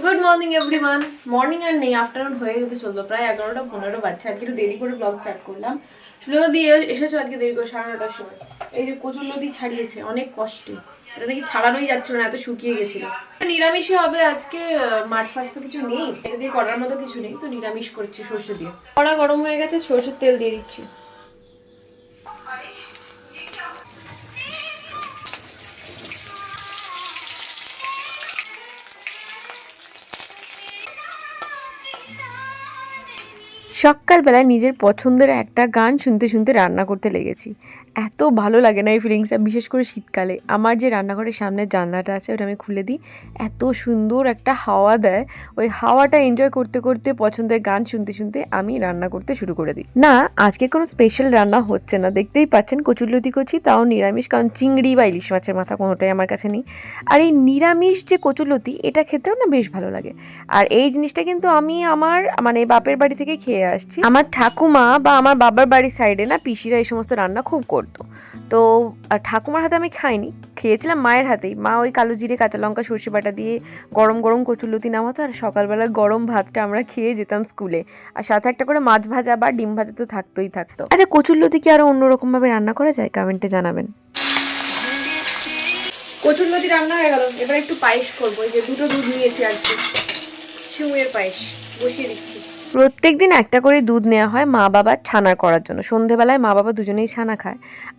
Good morning everyone morning আর নেই afternoon হয়ে যেতে চলল। প্রায় এগারোটা পনেরো বাচ্চা আজকে একটু দেরি করে ব্লগ স্টার্ট করলাম। সুলতা দিয়ে এসেছ আজকে দেরি করে, সাড়ে নটার সময়। এই যে কচুর নদী ছাড়িয়েছে, অনেক কষ্টে। এটা নাকি ছাড়ানোই যাচ্ছিল না, এত শুকিয়ে গেছিল। নিরামিষই হবে আজকে, মাছ ফাছ তো কিছু নেই। এটা দিয়ে করার মতো কিছু নেই, তো নিরামিষ করছি সর্ষে দিয়ে। কড়া গরম হয়ে গেছে, সর্ষের তেল দিয়ে দিচ্ছি। সকালবেলায় নিজের পছন্দের একটা গান শুনতে শুনতে রান্না করতে লেগেছি। এত ভালো লাগে না এই ফিলিংসটা বিশেষ করে শীতকালে। আমার যে রান্নাঘরের সামনে জানলাটা আছে, ওটা আমি খুলে দিই। এত সুন্দর একটা হাওয়া দেয়। ওই হাওয়াটা এনজয় করতে করতে পছন্দের গান শুনতে শুনতে আমি রান্না করতে শুরু করে দিই। না আজকে কোনো স্পেশাল রান্না হচ্ছে না। দেখতেই পাচ্ছেন কচুরলতি কচি, তাও নিরামিষ, কারণ চিংড়ি বা ইলিশ মাছের মাথা কোনোটাই আমার কাছে নেই। আর এই নিরামিষ যে কচুরলতি, এটা খেতেও না বেশ ভালো লাগে। আর এই জিনিসটা কিন্তু আমি আমার মানে বাপের বাড়ি থেকে খেয়ে আসছি। আমার ঠাকুমা বা আমার বাবার বাড়ির সাইডে না, পিসিরা এই সমস্ত রান্না খুব করতো। তো ঠাকুমার হাতে আমি খাইনি, খেয়েছিলাম মায়ের হাতেই। মা ওই কালো জিরে, কাঁচা লঙ্কা, সর্ষে বাটা দিয়ে গরম গরম কচুলতি নামাতো আর সকালবেলা গরম ভাতটা আমরা খেয়ে যেতাম স্কুলে। আর সাথে একটা করে মাছ ভাজা বা ডিম ভাজা তো থাকতোই থাকতো। আচ্ছা কচুরলতি কি আরও অন্যরকম ভাবে রান্না করা যায়? কমেন্টে জানাবেন। কচুর নদী রান্না হয়ে গেল। এবার একটু পায়েস করব। যে দুটো দুধ নিয়েছি আর কি। শিউয়ের পায়েস বসিয়ে দিচ্ছি। প্রত্যেক দিন একটা করে দুধ নেওয়া হয় মা বাবার ছানা করার জন্য। সন্ধেবেলায় মা বাবা দুজনেই ছানা খায়।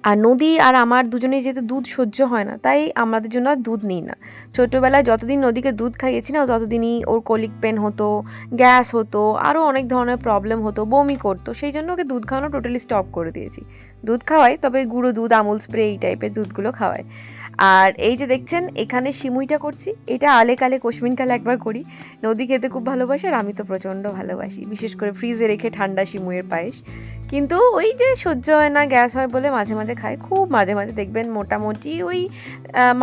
আর নদী আর আমার দুজনেই যেহেতু দুধ সহ্য হয় না, তাই আমাদের জন্য আর দুধ নিই না। ছোটোবেলায় যতদিন নদীকে দুধ খাইয়েছি না ততদিনই ওর কলিক পেন হতো, গ্যাস হতো আরও অনেক ধরনের প্রবলেম হতো, বমি করতো। সেই জন্য ওকে দুধ খাওয়ানো টোটালি স্টপ করে দিয়েছি। দুধ খাওয়াই, তবে গুঁড়ো দুধ, আমুল স্প্রে এই টাইপের দুধগুলো খাওয়াই। আর এই যে দেখছেন, এখানে সিমুইটা করছি। এটা আলে কালে, কোশমিন কালে একবার করি। নদী খেতে খুব ভালোবাসে আর আমি তো প্রচণ্ড ভালোবাসি। বিশেষ করে ফ্রিজে রেখে ঠান্ডা সিমুইয়ের পায়েস। কিন্তু ওই যে সহ্য হয় না, গ্যাস হয় বলে মাঝে মাঝে খাই। খুব মাঝে মাঝে দেখবেন মোটামুটি ওই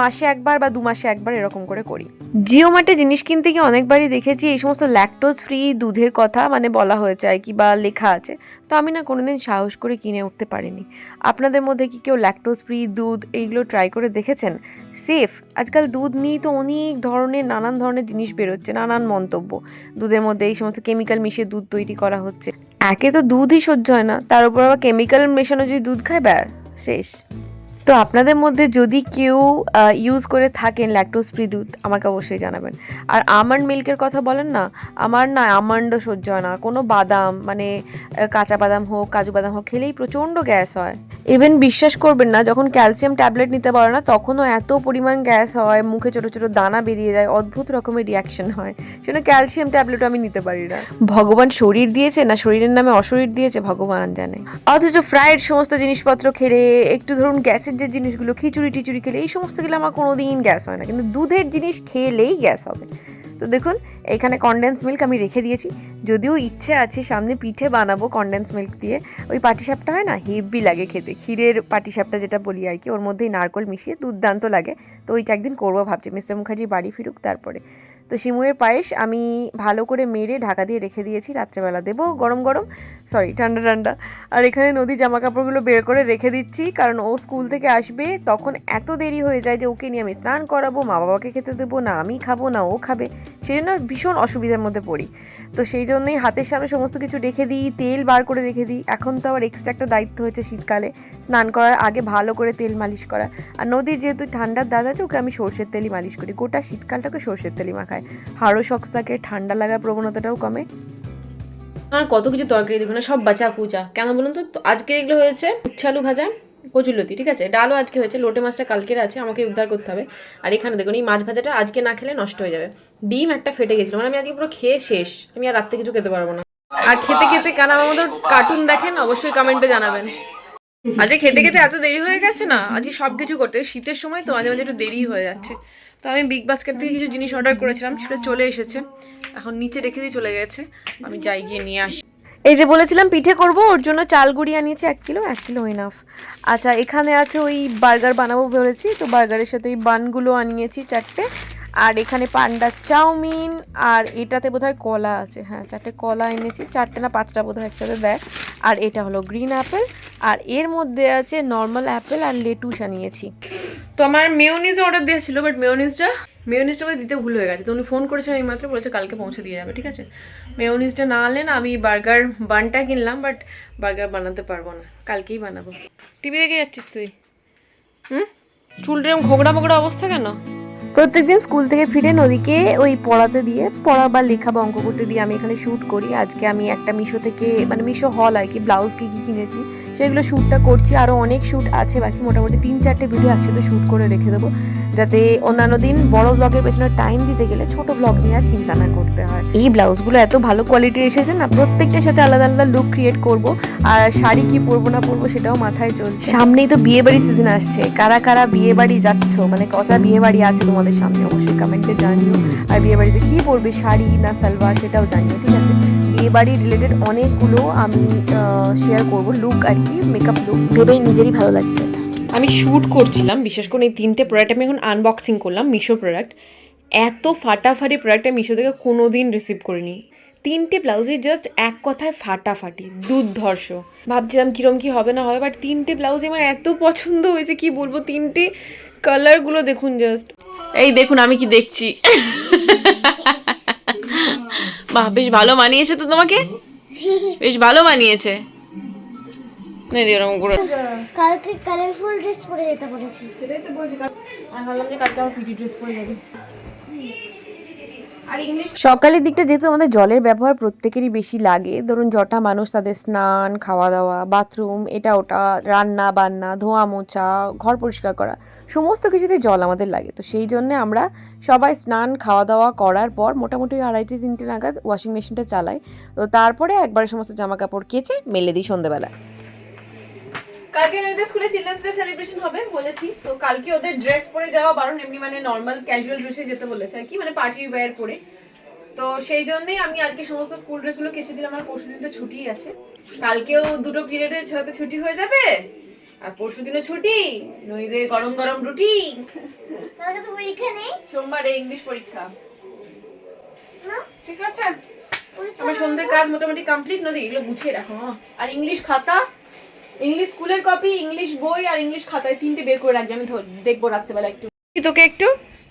মাসে একবার বা দু মাসে একবার এরকম করে করি। জিও জিনিস কিনতে গিয়ে অনেকবারই দেখেছি, এই সমস্ত ল্যাকটোজ ফ্রি দুধের কথা মানে বলা হয়েছে আর কি বা লেখা আছে। তো আমি না কোনোদিন সাহস করে কিনে উঠতে পারিনি। আপনাদের মধ্যে কি কেউ ল্যাকটোজ ফ্রি দুধ এইগুলো ট্রাই করে দেখেছেন? সেফ আজকাল দুধ নিয়ে তো অনেক ধরনের, নানান ধরনের জিনিস বেরোচ্ছে, নানান মন্তব্য। দুধের মধ্যে এই সমস্ত কেমিক্যাল মিশিয়ে দুধ তৈরি করা হচ্ছে। একে তো দুধই সহ্য হয় না। তার উপর আবার কেমিক্যাল মেশানো যদি দুধ খায়, ব্যাস, শেষ। তো আপনাদের মধ্যে যদি কেউ ইউজ করে থাকেন ল্যাকটোজ ফ্রি দুধ আমাকে অবশ্যই জানাবেন। আর আমন্ড মিল্কের কথা বলেন না আমার না আমন্ডও সহ্য হয় না। কোনো বাদাম মানে কাঁচা বাদাম হোক কাজু বাদাম হোক খেলেই প্রচণ্ড গ্যাস হয়। ইভেন বিশ্বাস করবেন না যখন ক্যালসিয়াম ট্যাবলেট নিতে পারে না তখনও এত পরিমাণ গ্যাস হয় মুখে ছোটো ছোটো দানা বেরিয়ে যায় অদ্ভুত রকমের রিয়াকশন হয়। সেজন্য ক্যালসিয়াম ট্যাবলেটও আমি নিতে পারি না। ভগবান শরীর দিয়েছে না শরীরের নামে অশরীর দিয়েছে ভগবান জানে। অথচ ফ্রাইড সমস্ত জিনিসপত্র খেলে একটু ধরুন গ্যাসের যে জিনিসগুলো, খিচুড়ি টিচুড়ি খেলে, এই সমস্ত খেলে আমার কোনো দিন গ্যাস হয় না। কিন্তু দুধের জিনিস খেলেই গ্যাস হবে। তো দেখুন, এখানে কনডেন্স মিল্ক আমি রেখে দিয়েছি। যদিও ইচ্ছে আছে সামনে পিঠে বানাবো কনডেন্স মিল্ক দিয়ে। ওই পাটিসাপটা হয় না, হেভি লাগে খেতে। ক্ষীরের পাটিসাপটা যেটা বলি আর কি, ওর মধ্যেই নারকল মিশিয়ে দুর্দান্ত লাগে। তো ওইটা একদিন করব ভাবছি। মিস্টার মুখার্জি বাড়ি ফিরুক তারপরে। তো শিমুয়ের পায়েস আমি ভালো করে মেরে ঢাকা দিয়ে রেখে দিয়েছি রাত্রেবেলা। দেবো গরম গরম। সরি ঠান্ডা ঠান্ডা। আর এখানে নদী জামা কাপড়গুলো বের করে রেখে দিচ্ছি, কারণ ও স্কুল থেকে আসবে, তখন এত দেরি হয়ে যায় যে ওকে নিয়ে আমি স্নান করাবো মা বাবাকে খেতে দেবো, না আমি খাব, না ও খাবে। সেই জন্য ভীষণ অসুবিধার মধ্যে পড়ি। তো সেই জন্যই হাতের সামনে সমস্ত কিছু রেখে দিই, তেল বার করে রেখে দিই। এখন তো আবার এক্সট্রা একটা দায়িত্ব হয়েছে শীতকালে, স্নান করার আগে ভালো করে তেল মালিশ করা। আর নদীর যেহেতু ঠান্ডার দাদা আছে ওকে আমি সর্ষের তেলই মালিশ করি। গোটা শীতকালটাকে সর্ষের তেলই মাখায়। হাড়ও শক্ত থাকে, ঠান্ডা লাগার প্রবণতাটাও কমে। আর কত কিছু তরকারি দেখুন সব বাঁচা কুচা কেন বলুন তো আজকে এগুলো হয়েছে উচ্ছে আলু ভাজা। কচুলতি ঠিক আছে? ডালও আজকে হয়েছে, লোটে মাছটা কালকের আছে, আমাকে উদ্ধার করতে হবে। আর এখানে দেখুন, এই মাছ ভাজাটা আজকে না খেলে নষ্ট হয়ে যাবে। ডিম একটা ফেটে গেছিল মানে আমি আজকে পুরো খেয়ে শেষ। আমি আর রাত্রে কিছু খেতে পারব না। আর খেতে খেতে আমার মতো কার্টুন দেখেন, অবশ্যই কমেন্টে জানাবেন। আজকে খেতে খেতে এত দেরি হয়ে গেছে না? আজকে সব কিছু করতে শীতের সময় তো মাঝে মাঝে একটু দেরি হয়ে যাচ্ছে। তো আমি বিগ বাস্কেট থেকে কিছু জিনিস অর্ডার করেছিলাম, সেটা চলে এসেছে। এখন নিচে রেখে দিয়ে চলে গেছে। আমি যাই গিয়ে নিয়ে আসি। এই যে বলেছিলাম পিঠে করব, ওর জন্য চাল গুঁড়ি আনিয়েছি এক কিলো এক কিলো এনাফ আচ্ছা এখানে আছে ওই বার্গার বানাবো বলেছি, তো বার্গারের সাথে ওই বানগুলো আনিয়েছি চারটে। আর এখানে পান্ডা চাউমিন, আর এটাতে বোধহয় কলা আছে। হ্যাঁ চারটে কলা এনেছি। চারটে না পাঁচটা বোধহয় একসাথে দেয় আর এটা হলো গ্রিন অ্যাপেল। আর এর মধ্যে আছে নর্মাল অ্যাপেল আর লেটুস আনিয়েছি তো আমার মেয়োনিজ অর্ডার দেওয়া ছিল, বাট মেয়োনিজটা মেয়োনিজটা আমাদের দিতে ভুল হয়ে গেছে। তো উনি ফোন করেছেন এই মাত্র বলেছে কালকে পৌঁছে দিয়ে যাবে, ঠিক আছে? মেয়োনিজটা না আনলে না আমি বার্গার বানটা কিনলাম, বাট বার্গার বানাতে পারব না। কালকেই বানাবো। টিভি দেখে যাচ্ছিস তুই? হুম? চুলটা ঘোগড়া মোগড়া অবস্থা কেন? প্রত্যেকদিন স্কুল থেকে ফিরে নদীকে ওই পড়াতে দিয়ে, পড়া বা লেখা বা অঙ্ক করতে দিয়ে আমি এখানে শ্যুট করি। আজকে আমি একটা মিশো থেকে মানে মিশো হল আর কি ব্লাউজ কি কি কিনেছি সেগুলো শ্যুটটা করছি। আরও অনেক শ্যুট আছে, বাকি মোটামুটি তিন চারটে ভিডিও একসাথে শ্যুট করে রেখে দেবো। যাতে অন্যান্য দিন বড় ব্লগের পেছনে টাইম দিতে গেলে ছোট ব্লগ নিয়ে আর চিন্তা না করতে হয়। এই ব্লাউজগুলো এত ভালো কোয়ালিটির এসেছে না, প্রত্যেকটার সাথে আলাদা আলাদা লুক ক্রিয়েট করব। আর শাড়ি কি পরবো না পরবো সেটাও মাথায় চলছে। সামনেই তো বিয়ে বাড়ি সিজন আসছে। কারা কারা বিয়ে বাড়ি যাচ্ছ? মানে কটা বিয়ে বাড়ি আছে তোমাদের সামনে? অবশ্যই কমেন্টে জানিও। আর বিয়ে বাড়িতে কি পরবে? শাড়ি না সালোয়ার সেটাও জানিও, ঠিক আছে? বিয়ে বাড়ি রিলেটেড অনেকগুলো আমি শেয়ার করব লুক আর কি। মেকআপ লুক ভেবেই নিজেরই ভালো লাগছে। আমি শ্যুট করছিলাম, বিশেষ করে এই তিনটে প্রোডাক্ট আমি এখন আনবক্সিং করলাম মিশো প্রোডাক্ট এত ফাটাফাটি প্রোডাক্ট আমি মিশো থেকে কোনো দিন রিসিভ করিনি। তিনটে ব্লাউজই জাস্ট এক কথায় ফাটাফাটি, দুর্ধর্ষ। ভাবছিলাম কীরম কী হবে না হবে বাট তিনটে ব্লাউজ আমার এত পছন্দ হয়েছে, কি বলব, তিনটে কালারগুলো দেখুন জাস্ট এই দেখুন, আমি কি দেখছি। বাহ, বেশ ভালো মানিয়েছে তো তোমাকে? বেশ ভালো মানিয়েছে। না দিয়ে ওরকম করে কালকে কালারফুল ড্রেস পরে যেতে বলেছি। সেটাই তো বলছি আমি ভাবলাম যে কালকে আমার পিটি ড্রেস পরে যাবে। সকালের দিকটা যেহেতু আমাদের জলের ব্যবহার প্রত্যেকেরই বেশি লাগে ধরুন জটা মানুষ তাদের স্নান খাওয়া দাওয়া বাথরুম এটা ওটা রান্না বান্না ধোয়া মোছা ঘর পরিষ্কার করা সমস্ত কিছুতে জল আমাদের লাগে। তো সেই জন্য আমরা সবাই স্নান খাওয়া দাওয়া করার পর মোটামুটি আড়াইটে তিনটে নাগাদ ওয়াশিং মেশিনটা চালাই। তো তারপরে একবারে সমস্ত জামা কাপড় কেচে মেলে দিই সন্ধ্যেবেলা। কালকে মেয়েদের স্কুলে চিলড্রেন্স ডে সেলিব্রেশন হবে বলেছি। তো কালকে ওদের ড্রেস পরে যাওয়া বারণ এমনি মানে নর্মাল ক্যাজুয়াল ড্রেসে যেতে বলেছে আর কি মানে পার্টি ওয়্যার পরে। তো সেই জন্যই আমি আজকে সমস্ত স্কুল ড্রেসগুলো কেচে দিলাম আমার পরশু দিন তো ছুটি আছে। কালকেও দুটো পিরিয়ডে হয়তো ছুটি হয়ে যাবে আর পরশু দিনও ছুটি নইদের গরম গরম রুটি। কালকে তো পরীক্ষা নেই। সোমবারে ইংলিশ পরীক্ষা। ঠিক আছে? আমার সন্ধ্যে কাজ মোটামুটি কমপ্লিট নদী এগুলো গুছিয়ে রাখো। আর ইংলিশ খাতা ইংলিশ স্কুলের কপি ইংলিশ বই আর ইংলিশ খাতায় তিনটে বের করে রাখবে আমি দেখব রাত্রেবেলা একটু। তোকে একটু?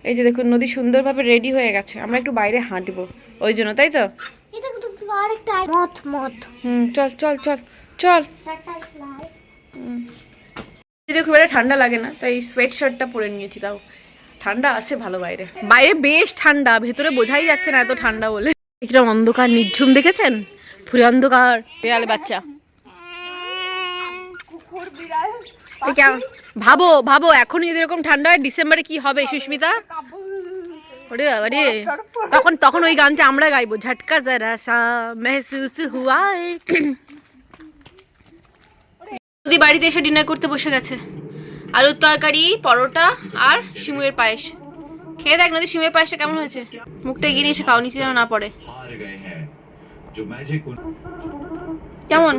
এই যে দেখুন নদী সুন্দরভাবে রেডি হয়ে গেছে। আমরা একটু বাইরে হাঁটবো। ওই জন্য তাই তো? মত মত হুম চল চল চল চল। যদি খুব একটা ঠান্ডা লাগে না তাই সোয়েট শার্টটা পরে নিয়েছি তাও। ঠান্ডা আছে ভালো বাইরে। বাইরে বেশ ঠান্ডা ভেতরে বোঝাই যাচ্ছে না এত ঠান্ডা বলে। একটা অন্ধকার নির্ঝুম দেখেছেন? পুরো অন্ধকার। বিড়ালে বাচ্চা। ভাবো ভাবো এখন যদি এরকম ঠান্ডা হয় ডিসেম্বরে কি হবে সুস্মিতা? তখন তখন ওই গানটা আমরা গাইবো ঝটকা যারা সা মেহসুস হুয়াই বাড়িতে এসে ডিনার করতে বসে গেছে। আলুর তরকারি পরোটা আর শিমুয়ের পায়েস। খেয়ে দেখ নদী শিমের পায়েসটা কেমন হয়েছে। মুখটা এগিয়ে নিয়ে এসে খাও নিচে যেন না পড়ে। কেমন?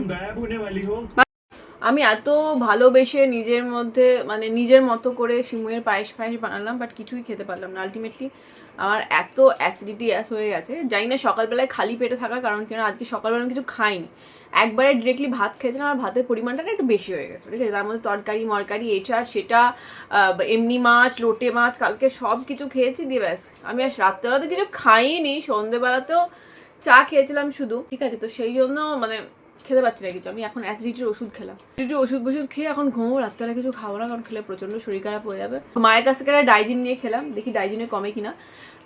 আমি এত ভালোবেসে নিজের মধ্যে মানে নিজের মতো করে শিমুয়ের পায়েস পায়েস বানালাম বাট কিছুই খেতে পারলাম না। আলটিমেটলি আমার এত অ্যাসিডিটি অ্যাস হয়ে গেছে। জানি না সকালবেলায় খালি পেটে থাকার কারণ কেন, আজকে সকালবেলা কিছু খাইনি। একবারে ডিরেক্টলি ভাত খেয়েছিলাম আর ভাতের পরিমাণটা না একটু বেশি হয়ে গেছে, ঠিক আছে? তার মধ্যে তরকারি, মরকারি এটা সেটা এমনি মাছ, লোটে মাছ, কালকে সব কিছু খেয়েছি দিয়ে ব্যাস। আমি আর রাত্রেবেলাতে কিছু খাইনি, সন্ধেবেলাতেও চা খেয়েছিলাম শুধু। ঠিক আছে, তো সেই জন্য মানে খেতে পাচ্ছি না কিছু আমি এখন অ্যাসিডিটির ওষুধ খেলাম। অ্যাসিডিটির ওষুধ বষুধ খেয়ে এখন ঘুমো রাত্রেবেলা কিছু খাব না, কারণ খেলে প্রচণ্ড শরীর খারাপ হয়ে যাবে। মায়ের কাছ থেকে ডাইজিন নিয়ে খেলাম, দেখি ডাইজিনে কমে কিনা।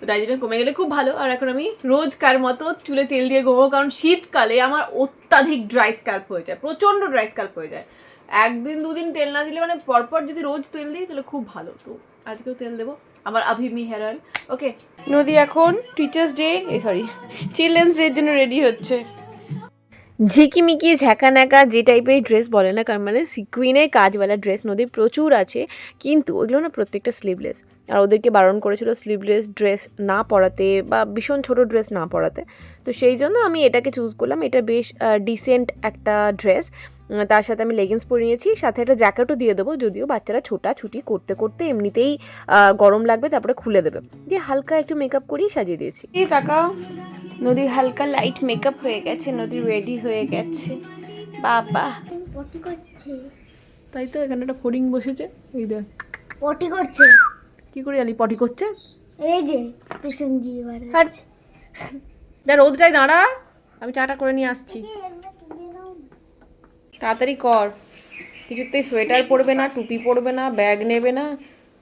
ডাইজিনে কমে গেলে খুব ভালো, আর এখন আমি রোজকার মতো চুলে তেল দিয়ে ঘুমো কারণ শীতকালে আমার অত্যাধিক ড্রাই স্ক্যাল্প হয়ে যায় প্রচণ্ড ড্রাই স্ক্যাল্প হয়ে যায়। একদিন, দুদিন তেল না দিলে মানে পরপর যদি রোজ তেল দিই, তাহলে খুব ভালো। তো আজকেও তেল দেবো, আমার আভিমি হেয়ার অয়েল ওকে নদী এখন টিচার্স ডে এ সরি চিলড্রেন্স ডের জন্য রেডি হচ্ছে। ঝিকিমিকি ঝ্যাকা যে টাইপের ড্রেস বলে না কারণ মানে সিকুইনের কাজওয়ালা ড্রেস নদীর প্রচুর আছে, কিন্তু ওইগুলো না প্রত্যেকটা স্লিভলেস আর ওদেরকে বারণ করেছিল স্লিভলেস ড্রেস না পরাতে বা ভীষণ ছোট ড্রেস না পরাতে। তো সেই জন্য আমি এটাকে চুজ করলাম। এটা বেশ ডিসেন্ট একটা ড্রেস তার সাথে আমি লেগিংস পরে নিয়েছি। সাথে একটা জ্যাকেটও দিয়ে দেবো। যদিও বাচ্চারা ছোটা ছুটি করতে করতে এমনিতেই গরম লাগবে, তারপরে খুলে দেবে। দিয়ে হালকা একটু মেকআপ করেই সাজিয়ে দিয়েছি। এই তাকাও। নদীর হালকা লাইট মেকআপ হয়ে গেছে নদী রেডি হয়ে গেছে। বাবা। পটি করছে। তাই তো এখানে একটা ফড়িং বসেছে এই দেখ। পটি করছে। কি করে জানি পটি করছে? এই যে পেছন দিয়ে বার হাট। যা রোদটাই দাঁড়া। আমি চাটা করে নিয়ে আসছি। তাড়াতাড়ি কর। কিছুতেই সোয়েটার পরবে না টুপি পরবে না ব্যাগ নেবে না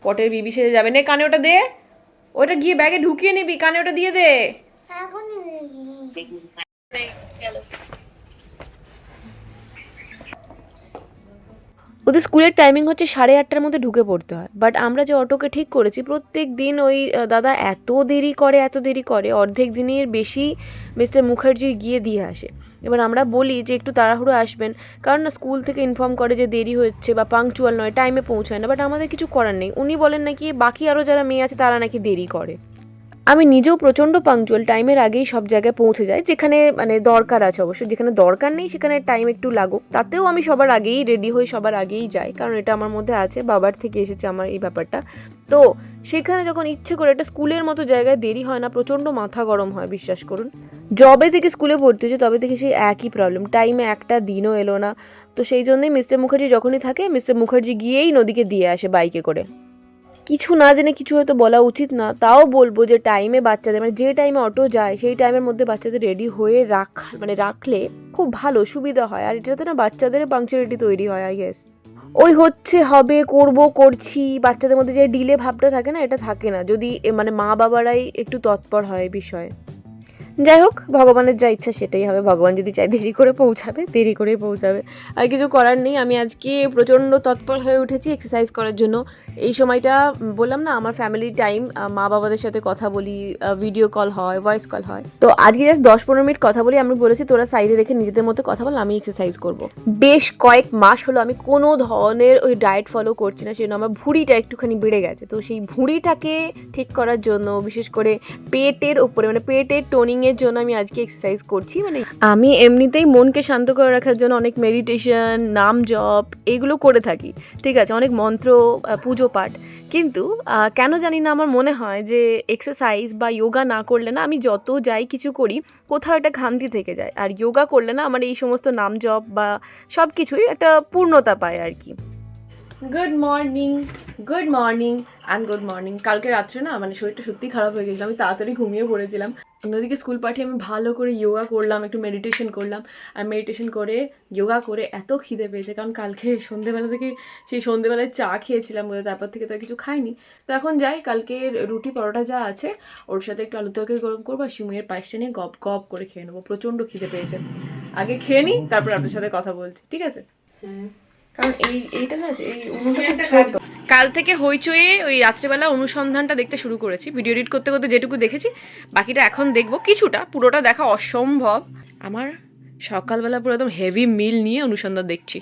পটের বিবি সেজে যাবে। নে কানে ওটা দে। ওটা গিয়ে ব্যাগে ঢুকিয়ে নিবি কানে ওটা দিয়ে দে। এখন ওদের স্কুলের টাইমিং হচ্ছে সাড়ে আটটার মধ্যে ঢুকে পড়তে হয়। বাট আমরা যে অটোকে ঠিক করেছি, প্রত্যেক দিন ওই দাদা এত দেরি করে, এত দেরি করে, অর্ধেক দিনের বেশি মিস্টার মুখার্জি গিয়ে দিয়ে আসে। এবার আমরা বলি যে একটু তাড়াহুড়ো আসবেন, কারণ না স্কুল থেকে ইনফর্ম করে যে দেরি হচ্ছে বা পাংচুয়াল নয় টাইমে পৌঁছায় না বাট আমাদের কিছু করার নেই। উনি বলেন নাকি বাকি আরও যারা মেয়ে আছে তারা নাকি দেরি করে। আমি নিজেও প্রচণ্ড পাংচুয়াল টাইমের আগেই সব জায়গায় পৌঁছে যাই, যেখানে মানে দরকার আছে অবশ্যই। যেখানে দরকার নেই, সেখানে টাইম একটু লাগুক তাতেও আমি সবার আগেই রেডি হয়ে সবার আগেই যাই, কারণ এটা আমার মধ্যে আছে, বাবার থেকে এসেছে আমার এই ব্যাপারটা। তো সেখানে যখন ইচ্ছে করে, একটা স্কুলের মতো জায়গায় দেরি হয় না, প্রচণ্ড মাথা গরম হয়, বিশ্বাস করুন। জবে থেকে স্কুলে ভর্তি হয়েছে, তবে থেকে সেই একই প্রবলেম টাইমে একটা দিনও এলো না। তো সেই জন্যই মিস্টার মুখার্জি যখনই থাকে মিস্টার মুখার্জি গিয়েই নদীকে দিয়ে আসে বাইকে করে। কিছু না জেনে কিছু হয়তো বলা উচিত না, তাও বলব যে টাইমে বাচ্চাদের মানে যে টাইমে অটো যায়, সেই টাইমের মধ্যে বাচ্চাদের রেডি হয়ে রাখ মানে রাখলে খুব ভালো, সুবিধা হয়। আর এটাতে না বাচ্চাদের পাংচুয়ালিটি তৈরি হয় আই গেস ওই হচ্ছে, হবে, করব, করছি, বাচ্চাদের মধ্যে যে ডিলে ভাবটা থাকে না, এটা থাকে না। যদি মানে মা বাবারাই একটু তৎপর হয় বিষয়ে। যাই হোক, ভগবানের যা ইচ্ছা সেটাই হবে। ভগবান যদি চায় দেরি করে পৌঁছাবে, দেরি করেই পৌঁছাবে। আর কিছু করার নেই, আমি আজকে প্রচণ্ড তৎপর হয়ে উঠেছি এক্সারসাইজ করার জন্য। এই সময়টা বললাম না, আমার ফ্যামিলি টাইম মা বাবাদের সাথে কথা বলি ভিডিও কল হয় ভয়েস কল হয়। তো আজকে জাস্ট দশ পনেরো মিনিট কথা বলি, আমি বলেছি তোরা সাইডে রেখে নিজেদের মধ্যে কথা বল, আমি এক্সারসাইজ করব। বেশ কয়েক মাস হলো আমি কোনো ধরনের ওই ডায়েট ফলো করছি না, সেজন্য আমার ভুঁড়িটা একটুখানি বেড়ে গেছে। তো সেই ভুঁড়িটাকে ঠিক করার জন্য, বিশেষ করে পেটের উপরে মানে পেটের টোনিং এর জন্য আমি আজকে এক্সারসাইজ করছি মানে আমি এমনিতেই মনকে শান্ত করে রাখার জন্য অনেক মেডিটেশন নাম জপ এগুলো করে থাকি। ঠিক আছে অনেক মন্ত্র পুজো পাঠ। কিন্তু কেন জানি না আমার মনে হয় যে এক্সারসাইজ বা যোগা না করলে না আমি যত যাই কিছু করি কোথাও একটা খান্তি থেকে যায়। আর যোগা করলে না আমার এই সমস্ত নাম জপ বা সব কিছুই একটা পূর্ণতা পায় আর কি। Good morning good morning and good morning কালকে রাত্রে না মানে শরীরটা সত্যি খারাপ হয়ে গেছিল আমি তাড়াতাড়ি ঘুমিয়ে পড়েছিলাম। অন্যদিকে স্কুল পাঠিয়ে আমি ভালো করে যোগা করলাম একটু মেডিটেশন করলাম। আর মেডিটেশন করে যোগা করে এত খিদে পেয়েছে কারণ কালকে সন্ধেবেলা থেকে সেই সন্ধেবেলায় চা খেয়েছিলাম বলে তারপর থেকে তো আর কিছু খাইনি। তো এখন যাই কালকে রুটি পরোটা যা আছে ওর সাথে একটু আলু তরকারি গরম করব আর সিমের পায়েসটা নিয়ে গপ গপ করে খেয়ে নেব। প্রচণ্ড খিদে পেয়েছে। আগে খেয়ে নিই তারপর আপনার সাথে কথা বলছি ঠিক আছে? কারণ এই এইটা না এই অনুষ্ঠানটা কাল থেকে হইচয়ে ওই রাত্রেবেলা অনুসন্ধানটা দেখতে শুরু করেছি। ভিডিও এডিট করতে করতে যেটুকু দেখেছি, বাকিটা এখন দেখব। কিছুটা, পুরোটা দেখা অসম্ভব। আমার সকালবেলা পুরো একদম হেভি মিল নিয়ে অনুসন্ধান দেখছি।